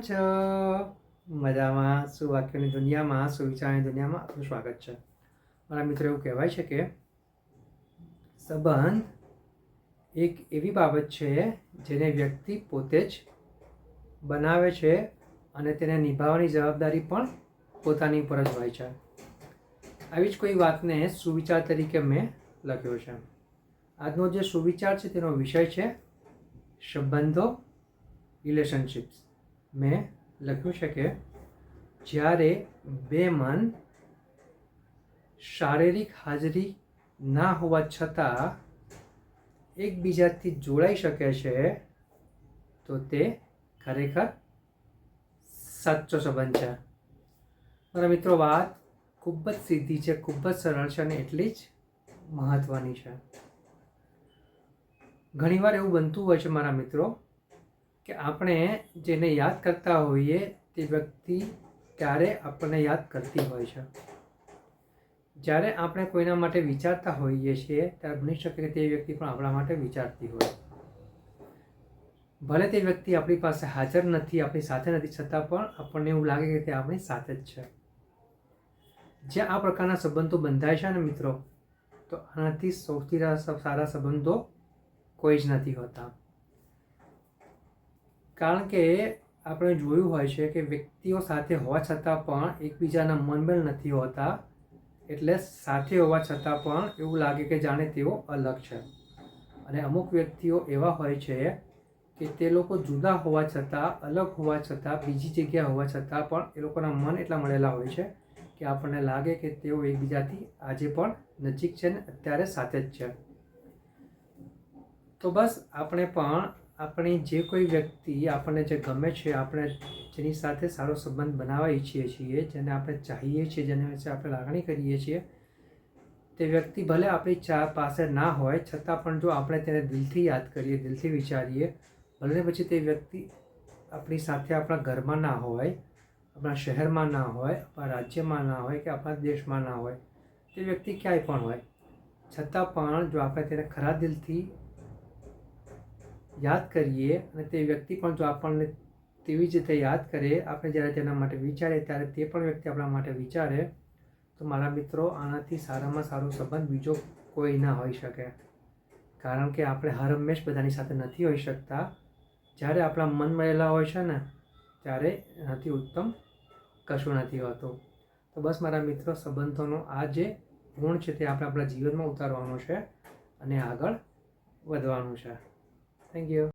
છો? મજામાં. સુવાક્યોની દુનિયામાં સુવિચારની દુનિયામાં આપનું સ્વાગત છે. મારા મિત્રો એવું કહેવાય છે કે સંબંધ એક એવી બાબત છે જેને વ્યક્તિ પોતે જ બનાવે છે અને તેને નિભાવવાની જવાબદારી પણ પોતાની ઉપર જ હોય છે. આવી જ કોઈ વાતને સુવિચાર તરીકે મેં લખ્યો છે. આજનો જે સુવિચાર છે તેનો વિષય છે સંબંધો રિલેશનશિપ્સ મેં લખ્યું છે કે જ્યારે બે મન શારીરિક હાજરી ના હોવા છતાં એકબીજાથી જોડાઈ શકે છે, તો તે ખરેખર સાચો સંબંધ છે. મારા મિત્રો, વાત ખૂબ જ સીધી છે, ખૂબ જ સરળ છે અને એટલી જ મહત્ત્વની છે. ઘણીવાર એવું બનતું હોય છે, મારા મિત્રો કે આપણે જેને યાદ કરતા હોઈએ તે વ્યક્તિ ત્યારે આપણને યાદ કરતી હોય છે. જ્યારે આપણે કોઈના માટે વિચારતા હોઈએ છીએ, ત્યારે બની શકે કે તે વ્યક્તિ પણ આપણા માટે વિચારતી હોય. ભલે તે વ્યક્તિ આપણી પાસે હાજર નથી, આપણી સાથે નથી, છતાં પણ આપણને એવું લાગે કે તે આપણી સાથે જ છે. જે આ પ્રકારના સંબંધો બંધાય છે ને મિત્રો, તો આનાથી સૌથી સારા સંબંધો કોઈ જ નથી હોતા. કારણ કે આપણે જોયું હોય છે કે વ્યક્તિઓ સાથે હોવા છતાં પણ એકબીજાના મનમેલ નથી હોતા, એટલે સાથે હોવા છતાં પણ એવું લાગે કે જાણે તેઓ અલગ છે. અને અમુક વ્યક્તિઓ એવા હોય છે કે તે લોકો જુદા હોવા છતાં, અલગ હોવા છતાં, બીજી જગ્યા હોવા છતાં પણ એ લોકોના મન એટલા મળેલા હોય છે કે આપણને લાગે કે તેઓ એકબીજાથી આજે પણ નજીક છે ને અત્યારે સાથે જ છે. તો બસ આપણે પણ આપણી જે કોઈ વ્યક્તિ આપણને જે ગમે છે, આપણે જેની સાથે સારો સંબંધ બનાવવા ઈચ્છીએ છીએ, જેને આપણે ચાહીએ છીએ, જેને વિશે આપણે લાગણી કરીએ છીએ, તે વ્યક્તિ ભલે આપણી ચા પાસે ના હોય, છતાં પણ જો આપણે તેને દિલથી યાદ કરીએ, દિલથી વિચારીએ, ભલે પછી તે વ્યક્તિ આપણી સાથે આપણા ઘરમાં ના હોય, આપણા શહેરમાં ના હોય, આપણા રાજ્યમાં ના હોય કે આપણા દેશમાં ના હોય, તે વ્યક્તિ ક્યાંય પણ હોય. છતાં પણ જો આપણે તેને ખરા દિલથી યાદ કરીએ અને તે વ્યક્તિ પણ જો આપણને તેવી જ રીતે યાદ કરે, આપણે જ્યારે તેના માટે વિચારીએ ત્યારે તે પણ વ્યક્તિ આપણા માટે વિચારે, તો મારા મિત્રો, આનાથી સારામાં સારો સંબંધ બીજો કોઈ ના હોઈ શકે. કારણ કે આપણે હર હંમેશ બધાની સાથે નથી હોઈ શકતા. જ્યારે આપણા મન મળેલા હોય છે ને, ત્યારે એનાથી ઉત્તમ કશું નથી હોતું. તો બસ મારા મિત્રો, સંબંધોનો આ જે ગુણ છે તે આપણે આપણા જીવનમાં ઉતારવાનો છે અને આગળ વધવાનું છે. Thank you.